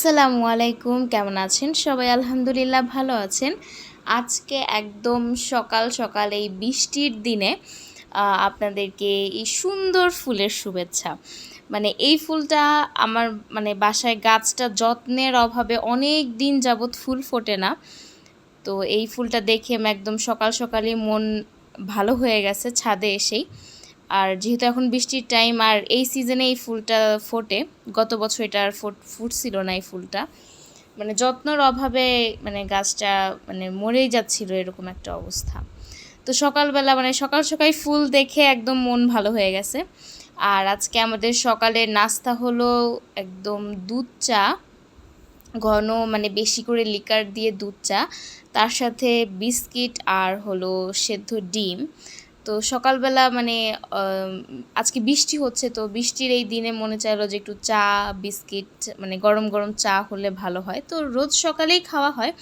আসসালামু আলাইকুম, কেমন আছেন? সবাই আলহামদুলিল্লাহ ভালো আছেন। আজকে একদম সকাল সকাল এই বৃষ্টির দিনে আপনাদেরকে এই সুন্দর ফুলের শুভেচ্ছা। মানে এই ফুলটা আমার মানে বাসায় গাছটা যত্নের অভাবে অনেক দিন যাবৎ ফুল ফোটে না। তো এই ফুলটা দেখে আমি একদম সকাল সকালই মন ভালো হয়ে গেছে ছাদে এসেই। আর যেহেতু এখন বৃষ্টির টাইম আর এই সিজনে এই ফুলটা ফোটে, গত বছর এটা আর ফুট ফুটছিল না এই ফুলটা। মানে যত্নর অভাবে মানে গাছটা মানে মরেই যাচ্ছিল এরকম একটা অবস্থা। তো সকালবেলা মানে সকাল সকাল ফুল দেখে একদম মন ভালো হয়ে গেছে। আর আজকে আমাদের সকালের নাস্তা হলো একদম দুধ চা, ঘন মানে বেশি করে লিকার দিয়ে দুধ চা, তার সাথে বিস্কিট আর হলো সেদ্ধ ডিম। তো সকালবেলা মানে আজকে বৃষ্টি হচ্ছে, তো বৃষ্টির এই দিনে মনে চাইলো যে একটু চা, বিস্কিট মানে গরম গরম চা হলে ভালো হয়। তো রোজ সকালেই খাওয়া হয়।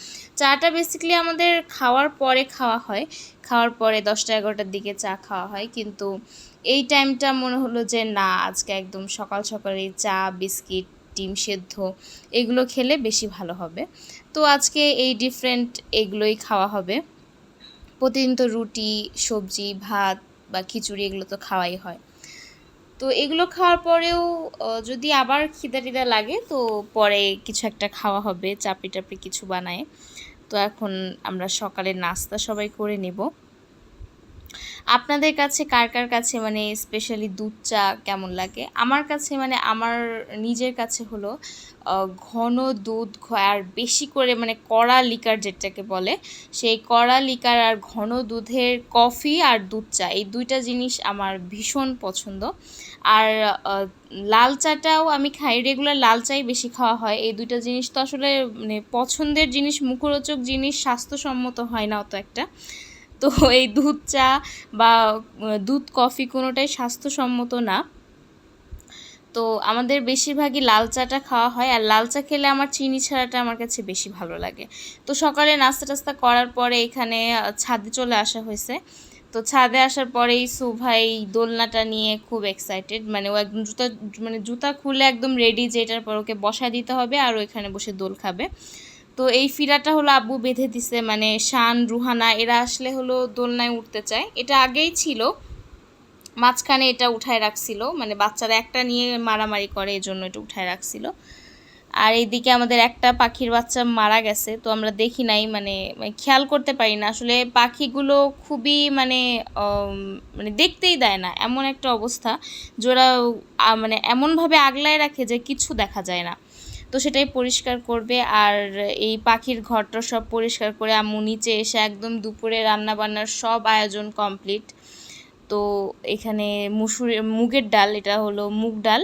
চাটা বেসিক্যালি আমাদের খাওয়ার পরে খাওয়া হয়। খাওয়ার পরে দশটা এগারোটার দিকে চা খাওয়া হয়। কিন্তু এই টাইমটা মনে হলো যে না, আজকে একদম সকাল সকালে চা, বিস্কিট, ডিম সেদ্ধ এগুলো খেলে বেশি ভালো হবে। তো আজকে এই ডিফারেন্ট এগুলোই খাওয়া হবে। প্রতিদিন তো রুটি, সবজি, ভাত বা খিচুড়ি এগুলো তো খাওয়াই হয়। তো এগুলো খাওয়ার পরেও যদি আবার খিদা টিদা লাগে, তো পরে কিছু একটা খাওয়া হবে চাপড়ি টাপড়ি কিছু বানায়। তো এখন আমরা সকালে নাস্তা সবাই করে নেব। আপনাদের কাছে কার কার কাছে মানে স্পেশালি দুধ চা কেমন লাগে? আমার কাছে মানে আমার নিজের কাছে হলো ঘন দুধ আর বেশি করে মানে কড়া লিকার যেটাকে বলে, সেই কড়া লিকার আর ঘন দুধের কফি আর দুধ চা, এই দুইটা জিনিস আমার ভীষণ পছন্দ। আর লাল চাটাও আমি খাই রেগুলার লাল চাই বেশি খাওয়া হয়। এই দুইটা জিনিস তো আসলে মানে পছন্দের জিনিস, মুখরোচক জিনিস, স্বাস্থ্যসম্মত হয় না অত একটা। তো এই দুধ চা বা দুধ, কফি কোনোটাই স্বাস্থ্যসম্মত না। তো আমাদের বেশিরভাগই লাল চাটা খাওয়া হয়, আর লাল চা খেলে আমার চিনি ছাড়াটা আমার কাছে বেশি ভালো লাগে। তো সকালে নাস্তা টাস্তা করার পরে এখানে ছাদে চলে আসা হয়েছে। তো ছাদে আসার পরেই সুভাই দোলনাটা নিয়ে খুব এক্সাইটেড মানে ও একদম জুতা মানে জুতা খুলে একদম রেডি যে এটার পর ওকে বসা দিতে হবে, আর ওইখানে বসে দোল খাবে। তো এই ফিরাটা হলো আব্বু বেঁধে দিছে মানে শান রুহানা এরা আসলে হলো দোলনায় উঠতে চায়। এটা আগেই ছিল মাঝখানে এটা উঠায় রাখছিল মানে বাচ্চারা একটা নিয়ে মারামারি করে এই জন্য এটা উঠায় রাখছিল। আর এইদিকে আমাদের একটা পাখির বাচ্চা মারা গেছে তো আমরা দেখি নাই মানে মানে খেয়াল করতে পারি না। আসলে পাখিগুলো খুবই মানে মানে দেখতেই দেয় না এমন একটা অবস্থা। যারা আহ, মানে এমনভাবে আগলায় রাখে যে কিছু দেখা যায় না। তো সেটাই পরিষ্কার করবে। আর এই পাখির ঘরটা সব পরিষ্কার করে আম্মু নিচে এসে একদম দুপুরে রান্না বান্নার সব আয়োজন কমপ্লিট। তো এখানে মুসুর, মুগের ডাল, এটা হলো মুগ ডাল।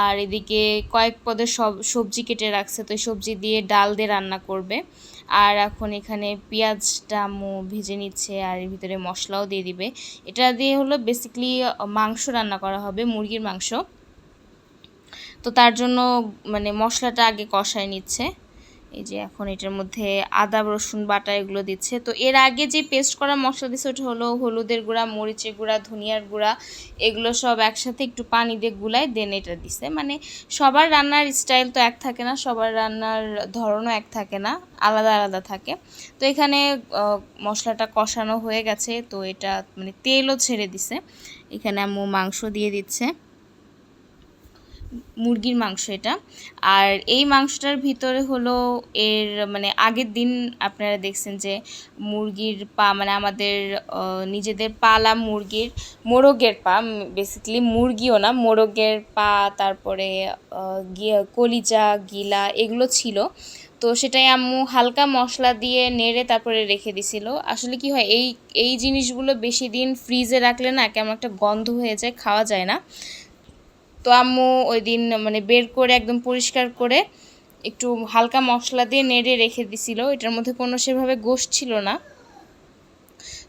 আর এদিকে কয়েক পদের সব, সবজি কেটে রাখছে, তো সবজি দিয়ে ডাল দিয়ে রান্না করবে। আর এখন এখানে পেঁয়াজটা আম্মু ভেজে নিচ্ছে, আর এর ভিতরে মশলাও দিয়ে দিবে। এটা দিয়ে হলো বেসিক্যালি মাংস রান্না করা হবে, মুরগির মাংস। তো তার জন্য মানে মশলাটা আগে কষায় নিচ্ছে। এই যে এখন এটার মধ্যে আদা, রসুন, বাটা এগুলো দিচ্ছে। তো এর আগে যে পেস্ট করা মশলা দিচ্ছে, ওটা হলো হলুদের গুঁড়া, মরিচের গুঁড়া, ধনিয়ার গুঁড়া, এগুলো সব একসাথে একটু পানি দিয়ে গুলায় দেন এটা দিছে মানে সবার রান্নার স্টাইল তো এক থাকে না, সবার রান্নার ধরনও এক থাকে না, আলাদা আলাদা থাকে। তো এখানে মশলাটা কষানো হয়ে গেছে, তো এটা মানে তেলও ছেড়ে দিছে এখানে আম্মু মাংস দিয়ে দিচ্ছে। মুরগির মাংস এটা। আর এই মাংসটার ভিতরে হলো এর মানে আগের দিন আপনারা দেখছেন যে মুরগির পা মানে আমাদের নিজেদের পালা মুরগির মোরগের পা বেসিক্যালি মুরগিও না, মোরগের পা, তারপরে কলিজা, গিলা এগুলো ছিল। তো সেটাই আম্মু হালকা মশলা দিয়ে নেড়ে তারপরে রেখে দিছিল। আসলে কি হয়, এই এই জিনিসগুলো বেশি দিন ফ্রিজে রাখলে না কেমন একটা গন্ধ হয়ে যায়, খাওয়া যায় না। তো আম্মু ওই দিন মানে বের করে একদম পরিষ্কার করে একটু হালকা মশলা দিয়ে নেড়ে রেখে দিছিল। এটার মধ্যে কোনো সেভাবে গোশ ছিল না।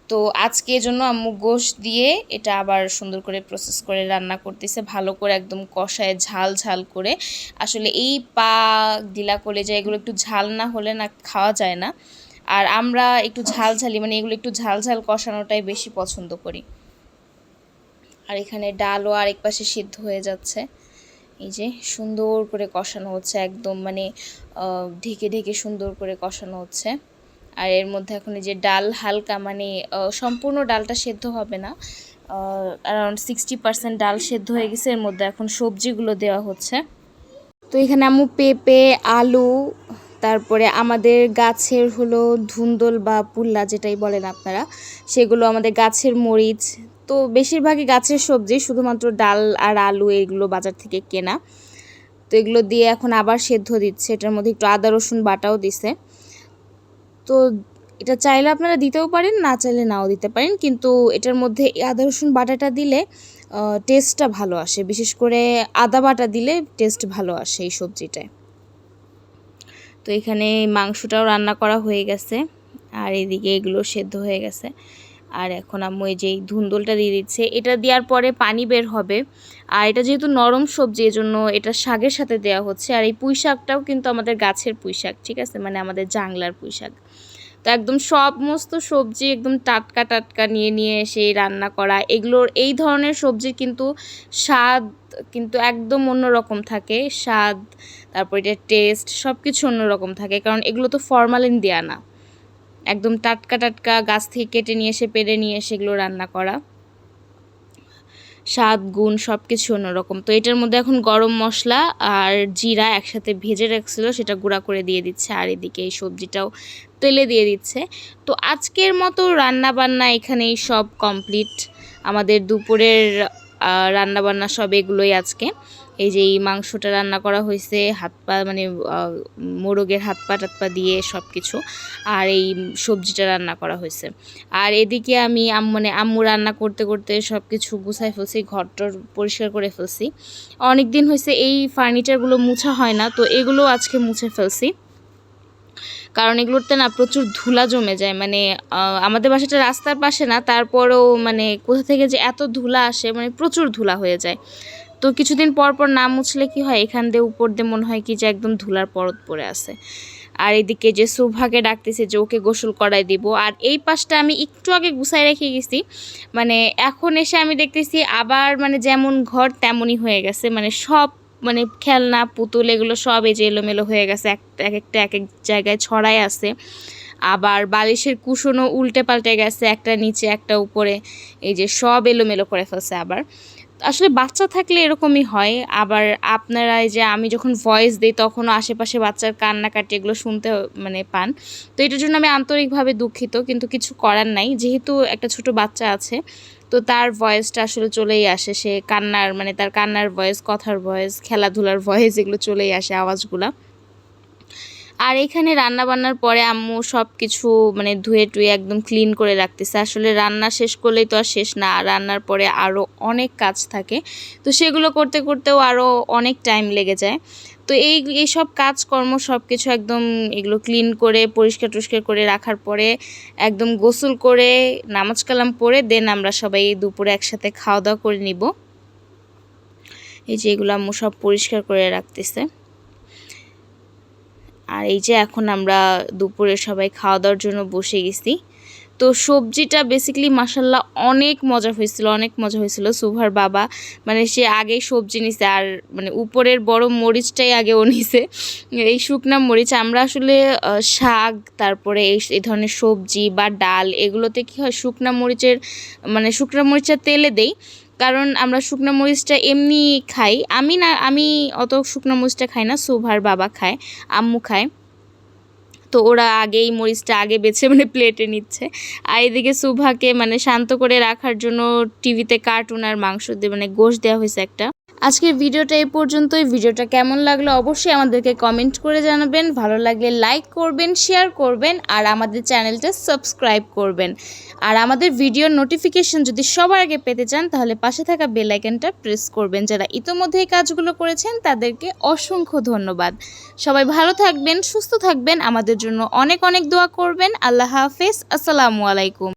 তো আজকে জন্য আম্মু গোশ দিয়ে এটা আবার সুন্দর করে প্রসেস করে রান্না করতেছে, ভালো করে একদম কষায় ঝাল ঝাল করে। আসলে এই পা দিলা গিলা কলেজা এগুলো একটু ঝাল না হলে না খাওয়া যায় না। আর আমরা একটু ঝাল ঝালি মানে এগুলো একটু ঝাল ঝাল কষানোটাই বেশি পছন্দ করি। আর এখানে ডালও আরেক পাশে সিদ্ধ হয়ে যাচ্ছে। এই যে সুন্দর করে কষানো হচ্ছে একদম মানে ঢেকে ঢেকে সুন্দর করে কষানো হচ্ছে। আর এর মধ্যে এখন যে ডাল হালকা মানে সম্পূর্ণ ডালটা সেদ্ধ হবে না। অ্যারাউন্ড সিক্সটি পার্সেন্ট ডাল সেদ্ধ হয়ে গেছে, এর মধ্যে এখন সবজিগুলো দেওয়া হচ্ছে। তো এখানে আমু পেঁপে, আলু, তারপরে আমাদের গাছের হলো ধুন্দল বা পুল্লা যেটাই বলেন আপনারা, সেগুলো আমাদের গাছের মরিচ তো বেশিরভাগই গাছের সবজি, শুধুমাত্র ডাল আর আলু এগুলো বাজার থেকে কেনা। তো এগুলো দিয়ে এখন আবার সেদ্ধ দিচ্ছে। এটার মধ্যে একটু আদা, রসুন বাটাও দিছে। তো এটা চাইলে আপনারা দিতেও পারেন, না চাইলে নাও দিতে পারেন। কিন্তু এটার মধ্যে আদা, রসুন বাটাটা দিলে টেস্টটা ভালো আসে। বিশেষ করে আদা বাটা দিলে টেস্ট ভালো আসে এই সবজিটায়। তো এখানে মাংসটাও রান্না করা হয়ে গেছে। আর এদিকে এগুলো সেদ্ধ হয়ে গেছে। আর এখন আম্মু এই যে ধুন্দলটা দিয়ে দিচ্ছে, এটা দেওয়ার পরে পানি বের হবে। আর এটা যেহেতু নরম সবজি, এজন্য এটা শাকের সাথে দেওয়া হচ্ছে। আর এই পুঁই শাকটাও কিন্তু আমাদের গাছের পুঁই শাক, ঠিক আছে? মানে আমাদের জাংলার পুঁই শাক। তো একদম সমস্ত সবজি একদম টাটকা টাটকা নিয়ে নিয়ে এসে রান্না করা, এগুলোর এই ধরনের সবজির কিন্তু স্বাদ কিন্তু একদম অন্যরকম থাকে। স্বাদ, তারপর এটা টেস্ট সব কিছু অন্যরকম থাকে। কারণ এগুলো তো ফরমালিন দেওয়া না। একদম টাটকা টাটকা গাছ থেকে কেটে নিয়ে এসে পেরে নিয়ে সেগুলো রান্না করা। স্বাদ, গুণ সব কিছু অন্যরকম। তো এটার মধ্যে এখন গরম মশলা আর জিরা একসাথে ভেজে রাখছিল, সেটা গুঁড়া করে দিয়ে দিচ্ছে। আর এদিকে এই সবজিটাও তেলে দিয়ে দিচ্ছে। তো আজকের মতো রান্না বান্না এখানেই সব কমপ্লিট। আমাদের দুপুরের রান্না বান্না সব এগুলোই আজকে। এই যে এই মাংসটা রান্না করা হয়েছে, হাত পা মানে মোরগের হাত পা টাত পা দিয়ে সব কিছু আর এই সবজিটা রান্না করা হয়েছে। আর এদিকে আমি আম মানে আম্মু রান্না করতে করতে সব কিছু গুছাই ফেলছি, ঘরটর পরিষ্কার করে ফেলছি। অনেক দিন হয়েছে এই ফার্নিচারগুলো মুছা হয় না, তো এগুলো আজকে মুছে ফেলছি। কারণ এগুলোতে না প্রচুর ধুলা জমে যায় মানে আমাদের বাসাটা রাস্তার পাশে না, তারপরেও মানে কোথা থেকে যে এত ধুলা আসে মানে প্রচুর ধুলা হয়ে যায়। তো কিছুদিন পর পর না মুছলে কি হয়? এখান দিয়ে উপর দিয়ে মনে হয় কি যে একদম ধুলার পরত পড়ে আছে। আর এদিকে যে সুভাকে ডাকতেছে যে ওকে গোসল করাই দিব। আর এই পাশটা আমি একটু আগে গুছাই রেখে গেছি। মানে এখন এসে আমি দেখতেছি আবার মানে যেমন ঘর তেমনই হয়ে গেছে। মানে সব মানে খেলনা, পুতুল এগুলো সব এই যে এলোমেলো হয়ে গেছে। এক এক একটা এক এক জায়গায় ছড়াই আছে। আবার বালিশের কুশনও উল্টে পাল্টে গেছে। একটা নিচে, একটা উপরে। এই যে সব এলোমেলো করে ফেলছে আবার। আসলে বাচ্চা থাকলে এরকমই হয়। আবার আপনারা যে আমি যখন ভয়েস দিই তখনও আশেপাশে বাচ্চার কান্নাকাটি এগুলো শুনতে মানে পান। তো এটার জন্য আমি আন্তরিকভাবে দুঃখিত, কিন্তু কিছু করার নাই। যেহেতু একটা ছোট বাচ্চা আছে, তো তার ভয়েসটা আসলে চলেই আসে। সে কান্নার মানে তার কান্নার ভয়েস কথার ভয়েস খেলাধুলার ভয়েস এগুলো চলেই আসে আওয়াজগুলা। আর এখানে রান্না বান্নার পরে আম্মু সব কিছু মানে ধুয়ে টুয়ে একদম ক্লিন করে রাখতেছে। আসলে রান্না শেষ করলেই তো আর শেষ না রান্নার পরে আরও অনেক কাজ থাকে। তো সেগুলো করতে করতেও আরও অনেক টাইম লেগে যায়। তো এই, এইসব কাজকর্ম সব কিছু একদম এগুলো ক্লিন করে, পরিষ্কার টরিষ্কার করে রাখার পরে একদম গোসল করে, নামাজ কালাম পরে দেন আমরা সবাই দুপুরে একসাথে খাওয়া দাওয়া করে নিব। এই যে এগুলো আম্মু সব পরিষ্কার করে রাখতেছে। আর এই যে এখন আমরা দুপুরে সবাই খাওয়া দাওয়ার জন্য বসে গেছি। তো সবজিটা বেসিক্যালি মাসাল্লাহ অনেক মজা হয়েছিল, অনেক মজা হয়েছিল। সুভার বাবা মানে সে আগেই সবজি নিছে আর মানে উপরের বড় মরিচটাই আগে ও নিছে। এই শুকনা মরিচ, আমরা আসলে শাক, তারপরে এই এই ধরনের সবজি বা ডাল, এগুলোতে কি হয়, শুকনা মরিচের মানে শুকনা মরিচের তেলে দেই। কারণ আমরা শুকনো মরিচটা এমনি খাই। আমি না, আমি অত শুকনো মরিচটা খাই না, সুভার বাবা খায়, আম্মু খায়। তো ওরা আগেই মরিচটা আগে বেছে মানে প্লেটে নিচ্ছে। আর এদিকে সুভাকে মানে শান্ত করে রাখার জন্য টিভিতে কার্টুন আর মাংস দিয়ে মানে গোশ দেওয়া হয়েছে একটা। আজকের ভিডিওটা এই পর্যন্তই। ভিডিওটা কেমন লাগল অবশ্যই আমাদেরকে কমেন্ট করে জানাবেন। ভালো লাগলে লাইক করবেন শেয়ার করবেন, আর আমাদের চ্যানেলটা সাবস্ক্রাইব করবেন। আর আমাদের ভিডিওর নোটিফিকেশন যদি সবার আগে পেতে চান, তাহলে পাশে থাকা বেল আইকনটা প্রেস করবেন। যারা ইতোমধ্যে এই কাজগুলো করেছেন, তাদেরকে অসংখ্য ধন্যবাদ। সবাই ভালো থাকবেন, সুস্থ থাকবেন। আমাদের জন্য অনেক অনেক দোয়া করবেন। আল্লাহ হাফেজ। আসসালামু আলাইকুম।